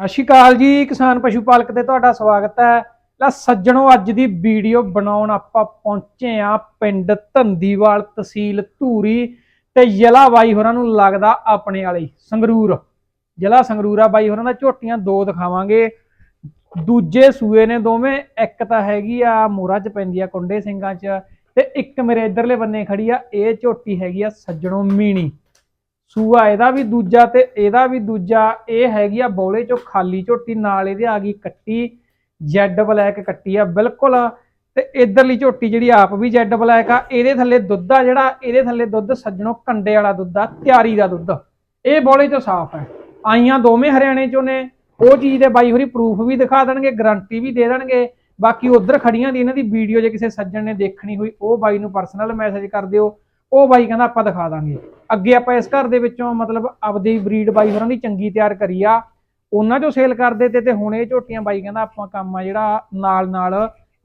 ਸਤਿ ਸ਼੍ਰੀ ਅਕਾਲ ਜੀ, ਕਿਸਾਨ ਪਸ਼ੂ ਪਾਲਕ ਤੇ ਤੁਹਾਡਾ ਸਵਾਗਤ ਹੈ। ਲੈ ਸੱਜਣੋ, ਅੱਜ ਦੀ ਵੀਡੀਓ ਬਣਾਉਣ ਆਪਾਂ ਪਹੁੰਚੇ ਆ ਪਿੰਡ ਧੰਦੀਵਾਲ ਤਹਿਸੀਲ ਧੂਰੀ ਤੇ ਜ਼ਿਲ੍ਹਾ ਬਾਈ ਹੋਰਾਂ ਨੂੰ ਲੱਗਦਾ ਆਪਣੇ ਵਾਲੇ, ਸੰਗਰੂਰ। ਜ਼ਿਲ੍ਹਾ ਸੰਗਰੂਰ ਆ ਬਾਈ ਹੋਰਾਂ ਦਾ, ਝੋਟੀਆਂ ਦੋ ਦਿਖਾਵਾਂਗੇ। ਦੂਜੇ ਸੂਏ ਨੇ ਦੋਵੇਂ, ਇੱਕ ਤਾਂ ਹੈਗੀ ਆ ਮੋਰਾ ਚ ਪੈਂਦੀ ਆ ਕੁੰਡੇ ਸਿੰਘਾਂ ਚ ਤੇ ਇੱਕ ਮੇਰੇ ਇਧਰਲੇ ਬੰਨੇ ਖੜੀ ਆ, ਇਹ ਝੋਟੀ ਹੈਗੀ ਆ ਸੱਜਣੋ ਮੀਣੀ। ਸੂਆ ਇਹਦਾ ਵੀ ਦੂਜਾ ਤੇ ਇਹਦਾ ਵੀ ਦੂਜਾ, ਇਹ ਹੈਗੀ ਆ ਬੋਲੇ ਚੋਂ ਖਾਲੀ ਝੋਟੀ, ਨਾਲ ਇਹਦੇ ਆ ਗਈ ਕੱਟੀ ਜੈਡ ਬਲੈਕ ਕੱਟੀ ਆ ਬਿਲਕੁਲ। ਤੇ ਇਧਰਲੀ ਝੋਟੀ ਜਿਹੜੀ ਆਪ ਵੀ ਜੈਡ ਬਲੈਕ ਆ, ਇਹਦੇ ਥੱਲੇ ਦੁੱਧ ਆ ਜਿਹੜਾ, ਇਹਦੇ ਥੱਲੇ ਦੁੱਧ ਸੱਜਣੋ ਕੰਡੇ ਵਾਲਾ ਦੁੱਧ ਆ, ਤਿਆਰੀ ਦਾ ਦੁੱਧ। ਇਹ ਬੋਲੇ ਚੋਂ ਸਾਫ਼ ਹੈ ਆਈਆਂ ਦੋਵੇਂ ਹਰਿਆਣੇ ਚੋਂ ਨੇ। ਉਹ ਚੀਜ਼ ਦੇ ਬਾਈ ਹੋਰੀ ਪ੍ਰੂਫ ਵੀ ਦਿਖਾ ਦੇਣਗੇ ਗਾਰੰਟੀ ਵੀ ਦੇ ਦੇਣਗੇ। ਬਾਕੀ ਉਧਰ ਖੜੀਆਂ ਦੀ ਇਹਨਾਂ ਦੀ ਵੀਡੀਓ ਜੇ ਕਿਸੇ ਸੱਜਣ ਨੇ ਦੇਖਣੀ ਹੋਈ, ਉਹ ਬਾਈ ਨੂੰ ਪਰਸਨਲ ਮੈਸੇਜ ਕਰ ਦਿਓ। ਉਹ ਬਾਈ ਕਹਿੰਦਾ ਆਪਾਂ ਦਿਖਾ ਦਾਂਗੇ। ਅੱਗੇ ਆਪਾਂ ਇਸ ਘਰ ਦੇ ਵਿੱਚੋਂ ਮਤਲਬ ਆਪਦੀ ਬਰੀਡ ਬਾਈ ਹੋਰਾਂ ਦੀ ਚੰਗੀ ਤਿਆਰ ਕਰੀ ਆ। ਉਹਨਾਂ ਚੋਂ ਸੇਲ ਕਰਦੇ ਤੇ ਤੇ ਹੁਣ ਇਹ ਝੋਟੀਆਂ ਬਾਈ ਕਹਿੰਦਾ ਆਪਾਂ ਕੰਮ ਆ ਜਿਹੜਾ ਨਾਲ ਨਾਲ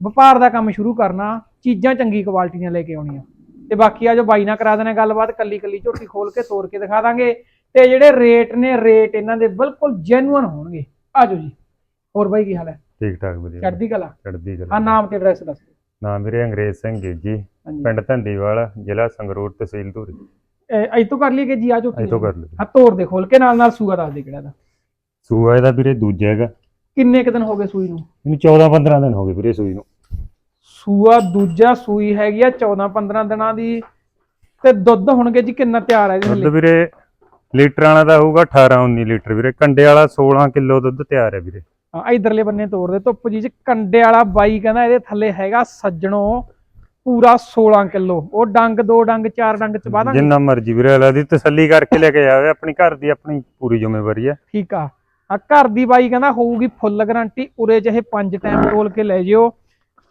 ਵਪਾਰ ਦਾ ਕੰਮ ਸ਼ੁਰੂ ਕਰਨਾ ਚੀਜ਼ਾਂ ਚੰਗੀ ਕੁਆਲਿਟੀ ਦੀਆਂ ਲੈ ਕੇ ਆਉਣੀਆਂ। ਤੇ ਬਾਕੀ ਆ ਜੋ ਬਾਈ ਨਾਲ ਕਰਾ ਦੇਣਾ ਗੱਲਬਾਤ ਕੱਲੀ ਕੱਲੀ ਝੋਟੀ ਖੋਲ ਕੇ ਤੋੜ ਕੇ ਦਿਖਾ ਦਾਂਗੇ। ਤੇ ਜਿਹੜੇ ਰੇਟ ਨੇ ਰੇਟ ਇਹਨਾਂ ਦੇ ਬਿਲਕੁਲ ਜੈਨੂਅਨ ਹੋਣਗੇ। ਆਜੋ ਜੀ। ਹੋਰ ਬਾਈ ਕੀ ਹਾਲ ਹੈ? ਠੀਕ ਠਾਕ ਵਧੀਆ। ਚੜ੍ਹਦੀ ਕਲਾ। ਚੜ੍ਹਦੀ ਆ ਕਲਾ ਨਾਮ ਤੇ ਐਡਰੈਸ ਦੱਸ ਦਿਓ। ਨਾਮ ਵੀਰੇ ਅੰਗਰੇਜ਼ ਸਿੰਘ ਜੀ। ਪਿੰਡ ਧੰਦੀਵਾਲ ਜ਼ਿਲ੍ਹਾ ਸੰਗਰੂਰ ਤਹਿਸੀਲ ਧੂਰੀ। ਇਹ ਅੱਜ ਤੋਂ ਕਰ ਲਈ ਕਿ ਜੀ ਆ ਝੋਟੀ ਅਜ ਤੋਂ ਕਰ ਲਓ ਆ ਤੋੜ ਦੇ ਖੋਲ ਕੇ ਨਾਲ ਨਾਲ ਸੂਆ ਦੱਸ ਦੇ ਕਿਹੜਾ ਦਾ। ਸੂਆ ਇਹਦਾ ਵੀਰੇ ਦੂਜਾ ਹੈਗਾ। ਕਿੰਨੇ ਕੁ ਦਿਨ ਹੋ ਗਏ ਸੂਈ ਨੂੰ? ਇਹਨੂੰ 14 15 ਦਿਨ ਹੋ ਗਏ ਵੀਰੇ ਸੂਈ ਨੂੰ। ਸੂਆ ਦੂਜਾ ਸੂਈ ਹੈਗੀ ਆ 14 15 ਦਿਨਾਂ ਦੀ ਤੇ ਦੁੱਧ ਹੋਣਗੇ ਜੀ ਕਿੰਨਾ ਤਿਆਰ ਹੈ ਇਹਦੇ ਦੁੱਧ ਲਈ? ਵੀਰੇ ਲੀਟਰ ਵਾਲਾ ਦਾ ਹੋਊਗਾ 18 19 ਲੀਟਰ ਵੀਰੇ। ਕੰਡੇ ਵਾਲਾ 16 ਕਿਲੋ ਦੁੱਧ ਤਿਆਰ ਹੈ ਵੀਰੇ। ਹਾਂ ਇਧਰਲੇ ਬੰਨੇ ਤੋੜ ਦੇ। ਧੁੱਪ ਜੀ ਚ ਕੰਡੇ ਵਾਲਾ ਬਾਈ ਕਹਿੰਦਾ ਇਹਦੇ ਥੱਲੇ ਹੈਗਾ ਸੱਜਣੋ ਪੂਰਾ 16 ਕਿਲੋ। ਉਹ ਡੰਗ ਦੋ ਡੰਗ ਚਾਰ ਡੰਗ ਚ ਵਾਦਾਂਗੇ ਜਿੰਨਾ ਮਰਜ਼ੀ ਵੀਰੇ ਵਾਲਾ ਦੀ ਤਸੱਲੀ ਕਰਕੇ ਲੈ ਕੇ ਜਾਵੇ ਆਪਣੀ ਘਰ ਦੀ ਆਪਣੀ ਪੂਰੀ ਜ਼ਿੰਮੇਵਾਰੀ ਹੈ ਠੀਕ ਆ। ਆ ਘਰ ਦੀ ਬਾਈ ਕਹਿੰਦਾ ਹੋਊਗੀ ਫੁੱਲ ਗਾਰੰਟੀ ਉਰੇ ਚਾਹੇ ਪੰਜ ਟਾਈਮ ਤੋਲ ਕੇ ਲੈ ਜਿਓ।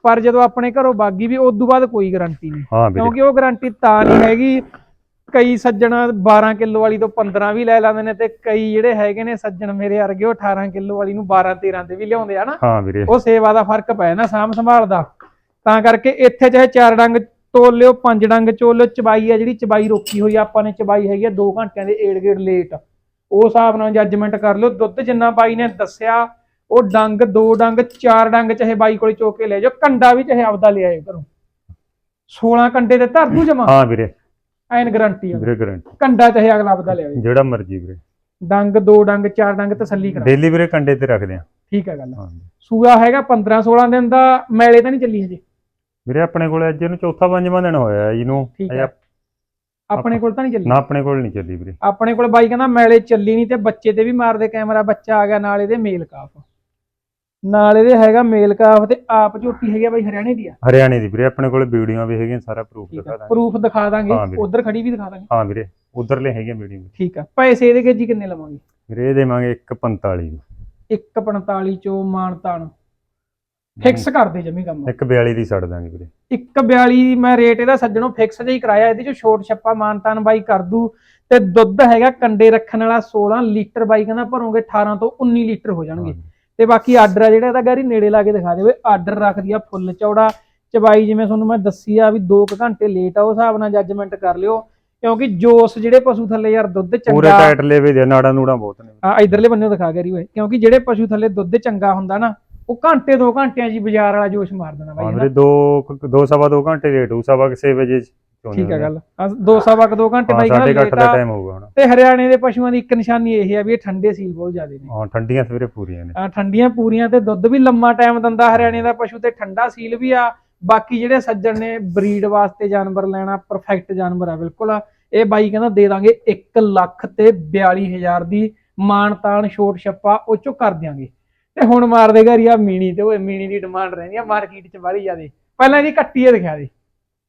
ਪਰ ਜਦੋਂ ਆਪਣੇ ਘਰੋਂ ਬਾਗੀ ਵੀ ਉਸ ਤੋਂ ਬਾਅਦ ਕੋਈ ਗਾਰੰਟੀ ਨਹੀਂ। ਕਿਉਂਕਿ ਉਹ ਗਾਰੰਟੀ ਤਾਂ ਨਹੀਂ ਹੈਗੀ। ਕਈ ਸੱਜਣ 12 ਕਿਲੋ ਵਾਲੀ ਤੋਂ 15 ਵੀ ਲੈ ਲੈਂਦੇ ਨੇ ਤੇ ਕਈ ਜਿਹੜੇ ਹੈਗੇ ਨੇ ਸੱਜਣ ਮੇਰੇ ਵਰਗੇ ਉਹ 18 ਕਿਲੋ ਵਾਲੀ ਨੂੰ 12 13 ਤੇ ਵੀ ਲਿਆਉਂਦੇ ਆ ਨਾ। ਹਾਂ ਵੀਰੇ। ਉਹ ਸੇਵਾ ਦਾ ਫ਼ਰਕ ਪੈ ਨਾ ਸਾਂਭ ਸੰਭਾਲ ਦਾ। ਤਾਂ ਕਰਕੇ ਇੱਥੇ ਚਾਹੇ ਚਾਰ ਡੰਗ ਤੋਲ ਲਿਓ ਪੰਜ ਡੰਗ ਚੋਲ ਲਿਓ ਚਬਾਈ ਆ ਜਿਹੜੀ ਚਬਾਈ ਰੋਕੀ ਹੋਈ ਆਪਾਂ ਨੇ ਚਬਾਈ ਹੈਗੀ ਆ 2 ਘੰਟਿਆਂ ਦੇ ਏੜ ਗੇੜ ਲੇਟ ਉਹ ਹਿਸਾਬ ਨਾਲ ਜੱਜਮੈਂਟ ਕਰ ਲਿਓ। ਦੁੱਧ ਜਿੰਨਾ ਬਾਈ ਨੇ ਦੱਸਿਆ ਉਹ ਡੰਗ ਦੋ ਡੰਗ ਚਾਰ ਡੰਗ ਚਾਹੇ ਬਾਈ ਕੋਲੇ ਚੋ ਕੇ ਲੈ ਜਾਓ ਕੰਡਾ ਵੀ ਚਾਹੇ ਆਪਦਾ ਲੈ ਆਇਓ ਘਰੋਂ। 16 ਕੰਡੇ ਤੇ ਧਰ ਦੂ ਜਮਾ? ਹਾਂ ਵੀਰੇ। ਐਨ ਗਾਰੰਟੀ ਆ। ਵੀਰੇ ਗਰੰਟੀ ਕੰਡਾ ਚਾਹੇ ਅਗਲਾ ਆਪਦਾ ਲੈ ਆਇਓ ਜਿਹੜਾ ਮਰਜ਼ੀ ਵੀਰੇ। ਡੰਗ ਦੋ ਡੰਗ ਚਾਰ ਡੰਗ ਤਸੱਲੀ ਕਰਾ। ਡੇਲੀ ਵੀਰੇ ਕੰਡੇ ਤੇ ਰੱਖਦੇ ਆ। ਠੀਕ ਆ ਗੱਲ ਹਾਂ। ਸੂਆ ਹੈਗਾ 15 16 ਦਿਨ ਦਾ ਮੈਲੇ ਤਾਂ ਨਹੀਂ ਚੱਲੀ ਹਜੇ। ਵੀਰੇ ਆਪਣੇ ਕੋਲ ਅੱਜ ਇਹਨੂੰ ਚੌਥਾ ਪੰਜਵਾਂ ਦਿਨ ਹੋਇਆ ਹੈ ਇਹਨੂੰ। ਠੀਕ ਅਜੇ ਹੈ। ਆਪਣੇ ਕੋਲ ਤਾਂ ਨਹੀਂ ਚੱਲੀ? ਨਾ ਆਪਣੇ ਕੋਲ ਨਹੀਂ ਚੱਲੀ ਵੀਰੇ। ਆਪਣੇ ਕੋਲ ਬਾਈ ਕਹਿੰਦਾ ਮੈਲੇ ਚੱਲੀ ਨਹੀਂ ਤੇ ਬੱਚੇ ਤੇ ਵੀ ਮਾਰਦੇ ਕੈਮਰਾ ਬੱਚਾ ਆ ਗਿਆ ਨਾਲ ਇਹਦੇ ਮੇਲ ਕਾਫ। ਨਾਲ ਇਹਦੇ ਹੈਗਾ ਮੇਲ ਕਾਫ ਤੇ ਆਪ ਝੋਟੀ ਹੈਗੀ ਬਾਈ ਹਰਿਆਣੇ ਦੀ ਆ। ਹਰਿਆਣੇ ਦੀ ਵੀਰੇ ਆਪਣੇ ਕੋਲ ਵੀਡੀਓਆਂ ਵੀ ਹੈਗੀਆਂ ਸਾਰਾ ਪ੍ਰੂਫ ਦਿਖਾ ਦਾਂਗੇ। ਪ੍ਰੂਫ ਦਿਖਾ ਦਾਂਗੇ। ਉਧਰ ਖੜੀ ਵੀ ਦਿਖਾ ਦਾਂਗੇ। ਹਾਂ ਵੀਰੇ ਉਧਰਲੇ ਹੈਗੀਆਂ ਵੀਡੀਓ। ਠੀਕ ਆ। ਪੈਸੇ ਇਹਦੇ ਕੇ ਜੀ ਕਿੰਨੇ ਲਵਾਂਗੇ? ਵੀਰੇ ਦੇਵਾਂਗੇ 145 145 ਚੋਂ ਮਾਨਤਾਨ। ਫਿਕਸ ਕਰ ਦੇ ਜਮੀ ਕੰਮ। 142 ਦੀ ਛੱਡ ਦਾਂਗੇ ਵੀਰੇ। 142 ਮੈਂ ਰੇਟ ਇਹਦਾ ਸੱਜਣੋਂ ਫਿਕਸ ਜਿਹਾ ਹੀ ਕਰਾਇਆ ਇਹਦੇ ਚ ਛੋਟ ਛੱਪਾ ਮਾਨਤਾਨ ਬਾਈ ਕਰ ਦੂ। ਤੇ ਦੁੱਧ ਹੈਗਾ ਕੰਡੇ ਰੱਖਣ ਵਾਲਾ 16 ਲੀਟਰ ਬਾਈ ਕਹਿੰਦਾ ਭਰੋਗੇ 18 ਤੋਂ 19 ਲੀਟਰ ਹੋ ਜਾਣਗੇ। ਤੇ ਬਾਕੀ ਆਰਡਰ ਆ ਜਿਹੜਾ ਇਹਦਾ ਗਾਰੀ ਨੇੜੇ ਲਾ ਕੇ ਦਿਖਾ ਦੇਵੇ। ਆਰਡਰ ਰੱਖਦੀ ਆ ਫੁੱਲ ਚੌੜਾ। ਚਬਾਈ ਜਿਵੇਂ ਤੁਹਾਨੂੰ ਮੈਂ ਦੱਸੀ ਆ ਵੀ 2 ਘੰਟੇ ਲੇਟ ਆ ਉਸ ਹਿਸਾਬ ਨਾਲ ਜੱਜਮੈਂਟ ਕਰ ਲਿਓ। ਕਿਉਂਕਿ ਜੋਸ ਜਿਹੜੇ ਪਸ਼ੂ ਥੱਲੇ ਯਾਰ ਦੁੱਧ ਪੂਰੇ ਚੰਗਾ ਟਾਈਟ ਲੇਵੇ ਦੇ ਨਾੜਾ ਨੂੜਾ ਬਹੁਤ ਨੇ। ਆ ਇਧਰਲੇ ਬੰਨੇ ਦਿਖਾ ਗਰੀ ਓਏ। ਕਿਉਂਕਿ ਜਿਹੜੇ ਪਸ਼ੂ ਥੱਲੇ ਦੁੱਧ ਚੰਗਾ ਹੁੰਦਾ ਨਾ ਉਹ ਘੰਟੇ 2 ਘੰਟਿਆਂ ਹੀ ਬਾਜ਼ਾਰ ਵਾਲਾ ਜੋਸ਼ ਮਾਰ ਦੇਣਾ ਬਾਈ ਹਾਂ। ਵੀਰੇ 2 ਦੋ ਸਵਾ 2 ਘੰਟੇ ਲੇਟ ਹੋਊ ਸਵਾ 6 ਵਜੇ ਠੀਕ ਹੈ। ਗੱਲ। ਦੋ ਸਵਾ ਕੁ ਦੋ ਘੰਟੇ ਹਾਂ ਬਾਈ ਕਹਿੰਦਾ ਲੇਟ ਦਾ ਟਾਈਮ ਹੋਊਗਾ ਹੁਣ। ਤੇ ਹਰਿਆਣੇ ਦੇ ਪਸ਼ੂਆਂ ਦੀ ਇੱਕ ਨਿਸ਼ਾਨੀ ਇਹ ਆ ਵੀ ਇਹ ਠੰਡੇ ਸੀਲ ਬਹੁਤ ਜ਼ਿਆਦੇ ਨੇ। ਹਾਂ ਠੰਡੀਆਂ ਸਵੇਰੇ ਪੂਰੀਆਂ ਨੇ। ਆ ਠੰਡੀਆਂ ਪੂਰੀਆਂ ਤੇ ਦੁੱਧ ਵੀ ਲੰਮਾ ਟਾਈਮ ਦਿੰਦਾ ਹਰਿਆਣੇ ਦਾ ਪਸ਼ੂ ਤੇ ਠੰਡਾ ਸੀਲ ਵੀ ਆ। ਬਾਕੀ ਜਿਹੜੇ ਸੱਜਣ ਨੇ ਬਰੀਡ ਵਾਸਤੇ ਜਾਨਵਰ ਲੈਣਾ ਪਰਫੈਕਟ ਜਾਨਵਰ ਆ ਬਿਲਕੁਲ। ਇਹ ਬਾਈ ਕਹਿੰਦਾ ਦੇ ਦਾਂਗੇ 1 ਲੱਖ ਤੇ 42000 ਦੀ ਮਾਨਤਾਨ ਛੋਟ ਛੱਪਾ ਉਹ ਚੋਂ ਕਰ ਦਿਆਂਗੇ। ਤੇ ਹੁਣ ਮਾਰ ਦੇਗਾ ਰਿਆ ਮੀਣੀ ਤੇ ਉਹ ਮੀਣੀ ਦੀ ਡਿਮਾਂਡ ਰਹਿੰਦੀ ਆ ਮਾਰਕੀਟ 'ਚ ਬੜੀ ਜ਼ਿਆਦੇ। ਪਹਿਲਾਂ ਇਹਦੀ ਕੱਟੀ ਇਹ ਦਿਖਾ ਦੇ।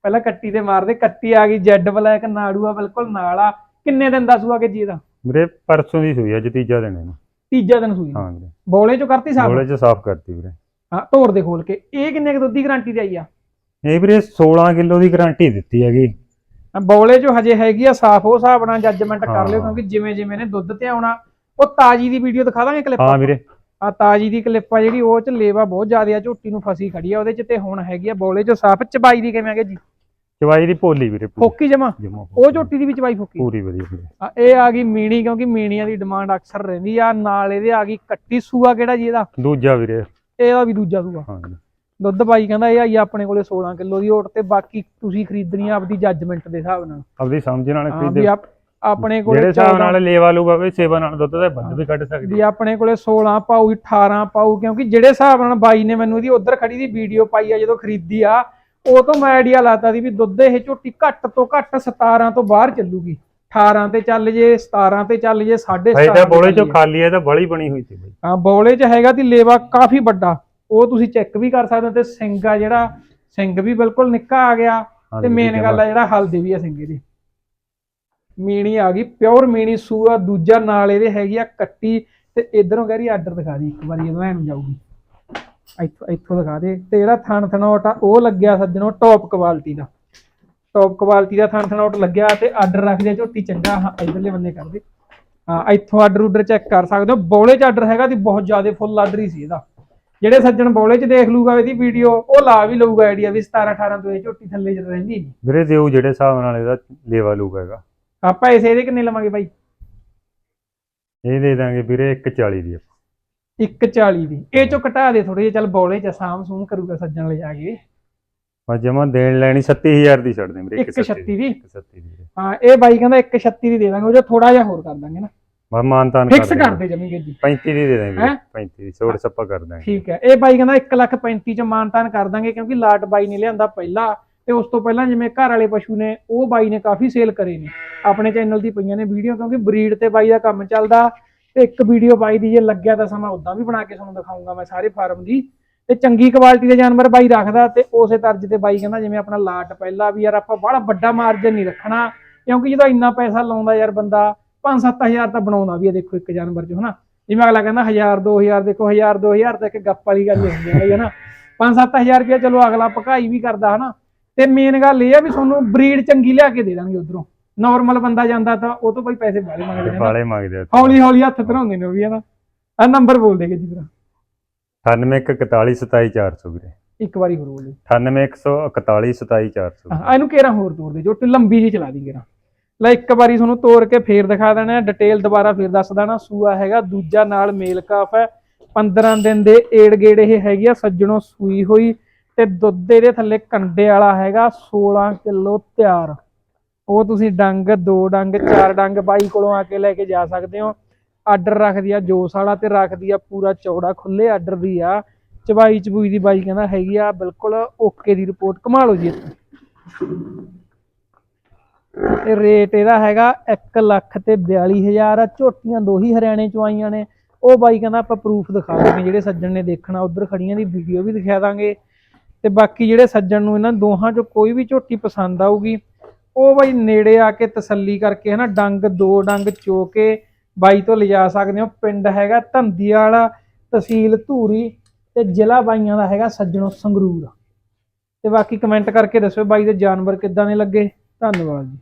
ਪਹਿਲਾਂ ਕੱਟੀ ਤੇ ਮਾਰਦੇ ਕੱਟੀ ਆ ਗਈ ਜੈਡ ਬਲੈਕ ਨਾੜੂ ਆ ਬਿਲਕੁਲ ਨਾਲ। ਆ ਕਿੰਨੇ ਦਿਨ ਦੱਸੂਗਾ ਕਿ ਜੀ ਇਹਦਾ? ਵੀਰੇ ਪਰਸੋਂ ਦੀ ਸੂਈ ਅੱਜ ਤੀਜਾ ਦਿਨ ਇਹਨੂੰ। ਤੀਜਾ ਦਿਨ ਸੂਈ। ਹਾਂ ਵੀਰੇ। ਬੋਲੇ ਚੋਂ ਕਰਤੀ ਸਾਬ ਗੋਲੇ ਚ ਸਾਫ਼ ਕਰਤੀ ਵੀਰੇ। ਹਾਂ ਤੋੜ ਦੇ ਖੋਲ ਕੇ। ਇਹ ਕਿੰਨੇ ਕੁ ਦੁੱਧ ਦੀ ਗਾਰੰਟੀ ਤੇ ਆਈ ਆ? ਇਹ ਵੀਰੇ 16 ਕਿਲੋ ਦੀ ਗਾਰੰਟੀ ਦਿੱਤੀ ਹੈਗੀ। ਬੌਲੇ ਚੋਂ ਹਜੇ ਹੈਗੀ ਆ ਸਾਫ਼ ਉਹ ਹਿਸਾਬ ਨਾਲ ਜੱਜਮੈਂਟ ਕਰ ਲਿਓ। ਕਿਉਂਕਿ ਜਿਵੇਂ ਜਿਵੇਂ ਨੇ ਦੁੱਧ ਤੇ ਆਉਣਾ ਉਹ ਤਾਜੀ ਦੀ ਵੀਡੀਓ ਦਿਖਾ ਦਾਂਗੇ ਕਲਿੱਪ ਹਾਂ ਵੀਰੇ। ਆ ਤਾਜੀ ਦੀ ਕਲਿੱਪ ਆ ਜਿਹੜੀ ਉਹ ਚ ਲੇਵਾ ਬਹੁਤ ਜ਼ਿਆਦਾ ਆ ਝੋਟੀ ਨੂੰ ਫਸੀ ਖੜੀ ਆ ਉਹਦੇ ਚ ਤੇ ਹੁਣ ਹੈਗੀ ਆ ਬੌਲੇ ਚੋਂ ਸਾਫ਼ ਚਬਾਈ ਦੀ ਕਿਵੇਂ ਹੈਗੇ ਜੀ? ਚਵਾਈ ਦੀ ਭੋਲੀ ਵੀਰੇ ਫੋਕੀ ਜਮਾ? ਜਮਾਂ ਉਹ ਝੋਟੀ ਦੀ ਵਿੱਚ ਬਾਈ ਫੋਕੀ? ਪੂਰੀ ਵਧੀਆ ਵੀਰੇ ਆ, ਇਹ ਆ ਗਈ ਮੀਣੀ ਕਿਉਂਕਿ ਮੀਣੀਆਂ ਦੀ ਡਿਮਾਂਡ ਅਕਸਰ ਰਹਿੰਦੀ ਆ ਨਾਲ ਇਹਦੇ ਆ ਗਈ ਕੱਟੀ ਸੂਆ ਕਿਹੜਾ ਜੀ ਇਹਦਾ? ਦੂਜਾ ਵੀਰੇ। ਇਹਦਾ ਵੀ ਦੂਜਾ ਸੂਆ। ਹਾਂ ਜੀ। ਦੁੱਧ ਬਾਈ ਕਹਿੰਦਾ ਇਹ ਆਈ ਆਪਣੇ ਕੋਲੇ 16 ਕਿਲੋ ਦੀ ਓਟ ਤੇ ਬਾਕੀ ਤੁਸੀਂ ਖਰੀਦਣੀ ਆ ਆਪਦੀ ਜੱਜਮੈਂਟ ਦੇ ਹਿਸਾਬ ਨਾਲ। ਆਪਦੀ ਸਮਝ ਨਾਲ ਹਾਂ ਖਰੀਦੇ। ਵੀ ਆਪ- ਆਪਣੇ ਕੋਲੇ ਜਿਹੜੇ ਹਿਸਾਬ 14 ਨਾਲ ਲੇਵਾ ਲੂਗਾ ਵੀ ਸੇਵਾ ਨਾਲ ਦੁੱਧ ਦਾ ਵੱਧ ਵੀ ਕੱਢ ਸਕਦੀ। ਵੀ ਆਪਣੇ ਕੋਲੇ 16 ਪਾਊ 18 ਪਾਊ ਕਿਉਂਕਿ ਜਿਹੜੇ ਹਿਸਾਬ ਨਾਲ ਬਾਈ ਨੇ ਮੈਨੂੰ ਇਹਦੀ ਉਧਰ ਖੜੀ ਦੀ ਵੀਡੀਓ ਪਾਈ ਆ ਜਦੋਂ ਖਰੀਦੀ ਆ ਉਹ ਤੋਂ ਮੈਂ ਆਈਡੀਆ ਲਾਤਾ ਸੀ ਵੀ ਦੁੱਧ ਇਹ ਝੋਟੀ ਘੱਟ ਤੋਂ ਘੱਟ 17 ਤੋਂ ਬਾਹਰ ਚੱਲੂਗੀ। 18 ਤੇ ਚੱਲ ਜੇ 17 ਤੇ ਚੱਲ ਜੇ 17.5 ਫਾਇਦਾ ਬੋਲੇ ਚੋਂ ਖਾਲੀ ਹੈ ਤਾਂ ਬੜੀ ਬਣੀ ਹੋਈ ਸੀ ਬਈ। ਹਾਂ ਬੌਲੇ 'ਚ ਹੈਗਾ ਤੇ ਲੇਵਾ ਕਾਫੀ ਵੱਡਾ। ਉਹ ਤੁਸੀਂ ਚੈੱਕ ਵੀ ਕਰ ਸਕਦੇ ਹੋ ਤੇ ਸਿੰਘ ਆ ਜਿਹੜਾ ਸਿੰਘ ਵੀ ਬਿਲਕੁਲ ਨਿੱਕਾ ਆ ਗਿਆ। ਤੇ ਮੇਨ। ਗੱਲ ਆ ਜਿਹੜਾ ਹਲਦੀ ਵੀ ਆ ਸਿੰਘ ਦੀ। ਮੀਣੀ ਆ ਗਈ ਪਿਓਰ ਮੀਣੀ ਸੂਆ, ਦੂਜਾ ਨਾਲ ਇਹਦੇ ਹੈਗੀ ਆ ਕੱਟੀ ਤੇ ਇਧਰੋਂ ਕਹਿ ਰਹੀ ਆਰਡਰ ਦਿਖਾ ਦੀ, ਇੱਕ ਵਾਰੀ ਜਦੋਂ ਐਨੂੰ ਜਾਊਗੀ। ਇੱਥੋਂ ਇੱਥੋਂ ਦਿਖਾ ਦੇ, ਤੇ ਜਿਹੜਾ ਥਣ ਥਣੋਟ ਆ, ਉਹ ਲੱਗਿਆ ਸੱਜਣੋ ਟੌਪ ਕੁਆਲਿਟੀ ਦਾ। ਟੌਪ ਕੁਆਲਿਟੀ ਦਾ ਥਣ ਥਣੋਟ ਲੱਗਿਆ ਤੇ ਆਰਡਰ ਰੱਖ ਦਿਆ ਝੋਟੀ ਚੰਗਾ, ਹਾਂ, ਇਧਰਲੇ ਬੰਨੇ ਕਰ ਦੇ। ਹਾਂ, ਇੱਥੋਂ ਆਰਡਰ ਉਡਰ ਚੈੱਕ ਕਰ ਸਕਦੇ ਹੋ, ਬੌਲੇ 'ਚ ਆਰਡਰ ਹੈਗਾ ਤੇ ਬਹੁਤ ਜ਼ਿਆਦਾ ਫੁੱਲ ਆਰਡਰ ਹੀ ਸੀ ਇਹਦਾ। ਜਿਹੜੇ ਸੱਜਣ ਬੌਲੇ 'ਚ ਦੇਖ ਲੂਗਾ ਇਹਦੀ ਵੀਡੀਓ ਉਹ ਲਾ ਵੀ ਲਊਗਾ ਆਈਡੀਆ ਵੀ 17 18 ਤੋਂ ਇਹ ਝੋਟੀ ਥੱਲੇ ਜਦ ਰਹਿੰਦੀ ਨਹੀਂ ਵੀਰੇ ਦੇਊ ਜਿਹੜੇ ਹਿਸਾਬ ਨਾਲ ਇਹਦਾ ਲੇਵਾ ਲੂਗਾ ਹੈਗਾ। ਆਪਾਂ ਇਸੇ ਇਹਦੇ ਕਿੰਨੇ ਲਵਾਂਗੇ ਬਾਈ? ਇਹ ਦੇ ਦਾਂਗੇ ਵੀਰੇ 140 ਦੀ ਆਪਾਂ। 140 ਦੀ। ਇਹ ਚੋਂ ਘਟਾ ਦੇ ਥੋੜੇ ਜਿਹਾ ਚੱਲ ਬੌਲੇ 'ਚ ਸਾਮ ਸੂਮ ਕਰੂਗਾ ਸੱਜਣ ਲੈ ਜਾ ਕੇ। ਬਸ ਜਮਾ ਦੇਣ ਲੈਣੀ 37000 ਦੀ ਛੱਡ ਦੇ ਵੀਰੇ 136 ਦੀ। 137 ਦੀ ਹਾਂ ਇਹ ਬਾਈ ਕਹਿੰਦਾ 136 ਦੀ ਦੇ ਦਾਂਗੇ ਉਹ ਜੋ ਥੋੜਾ ਜਿਹਾ ਹੋਰ ਕਰ ਦਾਂਗੇ ਨਾ। ਬਸ ਮਾਨਤਾਨ ਫਿਕਸ ਕਰ ਦੇ ਜਮੀਗੇ ਜੀ। 35 ਦੀ ਦੇ ਦਾਂਗੇ ਵੀਰੇ ਹੈਂ? 35 ਦੀ ਛੋੜ ਸੱਪਾ ਕਰ ਦਾਂਗੇ। ਠੀਕ ਹੈ ਇਹ ਬਾਈ ਕਹਿੰਦਾ 1 ਲੱਖ 35 ਚ ਮਾਨਤਾਨ ਕਰ ਦਾਂਗੇ ਕਿਉਂਕਿ ਲਾਟ ਬਾਈ ਨੇ ਲਿਆਂਦਾ ਪਹਿਲਾਂ। ਤੇ ਉਸ ਤੋਂ ਪਹਿਲਾਂ ਜਿਵੇਂ ਘਰ ਵਾਲੇ ਪਸ਼ੂ ਨੇ, ਉਹ ਬਾਈ ਨੇ ਕਾਫੀ ਸੇਲ ਕਰੇ ਨੇ। ਆਪਣੇ ਚੈਨਲ ਦੀ ਪਈਆਂ ਨੇ ਵੀਡੀਓ ਕਿਉਂਕਿ ਬਰੀਡ ਤੇ ਬਾਈ ਦਾ ਕੰਮ ਚੱਲਦਾ ਤੇ ਇੱਕ ਵੀਡੀਓ ਬਾਈ ਦੀ ਜੇ ਲੱਗਿਆ ਤਾਂ ਸਮਾਂ ਉਦਾਂ ਵੀ ਬਣਾ ਕੇ ਤੁਹਾਨੂੰ ਦਿਖਾਉਂਗਾ ਮੈਂ ਸਾਰੇ ਫਾਰਮ ਦੀ। ਤੇ ਚੰਗੀ ਕੁਆਲਿਟੀ ਦੇ ਜਾਨਵਰ ਬਾਈ ਰੱਖਦਾ ਤੇ ਉਸੇ ਤਰਜ ਤੇ ਬਾਈ ਕਹਿੰਦਾ ਜਿਵੇਂ ਆਪਣਾ ਲਾਟ ਪਹਿਲਾ ਵੀ ਯਾਰ ਆਪਾਂ ਬੜਾ ਵੱਡਾ ਮਾਰਜਨ ਨਹੀਂ ਰੱਖਣਾ, ਕਿਉਂਕਿ ਜਦੋਂ ਇੰਨਾ ਪੈਸਾ ਲਾਉਂਦਾ ਯਾਰ ਬੰਦਾ 5-7000 ਤਾਂ ਬਣਾਉਂਦਾ ਵੀ ਹੈ ਦੇਖੋ ਇੱਕ ਜਾਨਵਰ 'ਚ, ਹਨਾ। ਜਿਵੇਂ ਅਗਲਾ ਕਹਿੰਦਾ 1000 2000 ਦੇਖੋ 1000 2000 ਤਾਂ ਇੱਕ ਗੱਪ ਵਾਲੀ ਗੱਲ ਹੀ ਹੁੰਦੀ ਹੈ ਹਨਾ। 5-7000 ਰੁਪਏ ਚਲੋ ਅਗਲਾ ਪਕਾਈ ਵੀ ਕਰਦਾ, ਹਨਾ। ਤੇ ਮੇਨ ਗੱਲ ਇਹ ਆ ਵੀ ਤੁਹਾਨੂੰ ਬਰੀਡ ਚੰਗੀ ਲਿਆ ਕੇ ਦੇ ਦਾਂਗੇ ਉਧਰੋਂ। ਨਾਰਮਲ ਬੰਦਾ ਜਾਂਦਾ ਤਾਂ ਉਹ ਤੋਂ ਕੋਈ ਪੈਸੇ ਬਾਲੇ ਮੰਗਦੇ ਨੇ। ਵਾਲੇ ਮੰਗਦੇ ਆ। ਹੌਲੀ ਹੌਲੀ ਹੱਥ ਧਰਾਉਂਦੇ ਨੇ ਉਹ ਵੀ ਹਨਾ ਆ ਨੰਬਰ ਬੋਲ ਦੇਗੇ ਜੀ ਵੀਰਾ 9141277400 ਵੀਰੇ। ਇੱਕ ਵਾਰੀ ਹੋਰ ਬੋਲੇ 9141277400 ਹਾਂ ਇਹਨੂੰ ਕੇਰਾ ਹੋਰ ਤੋੜ ਦੇ ਜੋ ਟ- ਲੰਬੀ ਜੀ ਚਲਾ ਦੀ ਕੇਰਾ ਲੈ ਇੱਕ ਵਾਰੀ ਤੁਹਾਨੂੰ ਤੋੜ ਕੇ ਫੇਰ ਦਿਖਾ ਦੇਣਾ ਡਿਟੇਲ ਦੁਬਾਰਾ ਫੇਰ ਦੱਸ ਦੇਣਾ। ਸੂਆ ਹੈਗਾ ਦੂਜਾ ਨਾਲ ਮੇਲ ਕਾਫ ਹੈ। 15 ਦਿਨ ਦੇ ਏੜ ਗੇੜ ਇਹ ਹੈਗੀ ਆ ਸੱਜਣੋਂ ਸੂਈ ਹੋਈ। ਤੇ ਦੁੱਧ ਇਹਦੇ ਥੱਲੇ ਕੰਡੇ ਵਾਲਾ ਹੈਗਾ 16 ਕਿਲੋ ਤਿਆਰ। ਉਹ ਤੁਸੀਂ ਡੰਗ, ਦੋ ਡੰਗ, ਚਾਰ ਡੰਗ ਬਾਈ ਕੋਲੋਂ ਆ ਕੇ ਲੈ ਕੇ ਜਾ ਸਕਦੇ ਹੋ। ਆਰਡਰ ਰੱਖਦੀ ਆ, ਜੋਸ ਵਾਲਾ ਤੇ ਰੱਖਦੀ ਆ, ਪੂਰਾ ਚੌੜਾ ਖੁੱਲੇ ਆਰਡਰ ਦੀ ਆ। ਚਬਾਈ ਚਬੂਈ ਦੀ ਬਾਈ ਕਹਿੰਦਾ ਹੈਗੀ ਆ, ਬਿਲਕੁਲ ਓਕੇ ਦੀ ਰਿਪੋਰਟ। ਕਮਾ ਲਓ ਜੀ ਇਹ ਰੇਟ ਇਹਦਾ ਹੈਗਾ 1 ਲੱਖ ਤੇ 42000 ਆ। ਝੋਟੀਆਂ ਦੋ ਹੀ ਹਰਿਆਣੇ ਚੋਂ ਆਈਆਂ ਨੇ। ਉਹ ਬਾਈ ਕਹਿੰਦਾ ਆਪਾਂ ਪ੍ਰੂਫ ਦਿਖਾ ਦਾਂਗੇ, ਜਿਹੜੇ ਸੱਜਣ ਨੇ ਦੇਖਣਾ, ਉਧਰ ਖੜੀਆਂ ਦੀ ਵੀਡੀਓ ਵੀ ਦਿਖਾ ਦਾਂਗੇ। ਤੇ ਬਾਕੀ ਜਿਹੜੇ ਸੱਜਣ ਨੂੰ ਇਹਨਾਂ ਦੋਹਾਂ ਚੋਂ ਕੋਈ ਵੀ ਝੋਟੀ ਪਸੰਦ ਆਊਗੀ, ਉਹ ਬਾਈ ਨੇੜੇ ਆ ਕੇ ਤਸੱਲੀ ਕਰਕੇ ਹਨਾ, ਡੰਗ ਦੋ ਡੰਗ ਚੋ ਕੇ ਬਾਈ ਤੋਂ ਲਿਜਾ ਸਕਦੇ ਹੋ। ਪਿੰਡ ਹੈਗਾ ਧੰਦੀ ਵਾਲਾ, ਤਹਿਸੀਲ ਧੂਰੀ ਤੇ ਜ਼ਿਲ੍ਹਾ ਬਾਈਆਂ ਦਾ ਹੈਗਾ ਸੱਜਣੋ ਸੰਗਰੂਰ। ਤੇ ਬਾਕੀ ਕਮੈਂਟ ਕਰਕੇ ਦੱਸਿਓ ਬਾਈ ਦੇ ਜਾਨਵਰ ਕਿੱਦਾਂ ਦੇ ਲੱਗੇ। ਧੰਨਵਾਦ ਜੀ।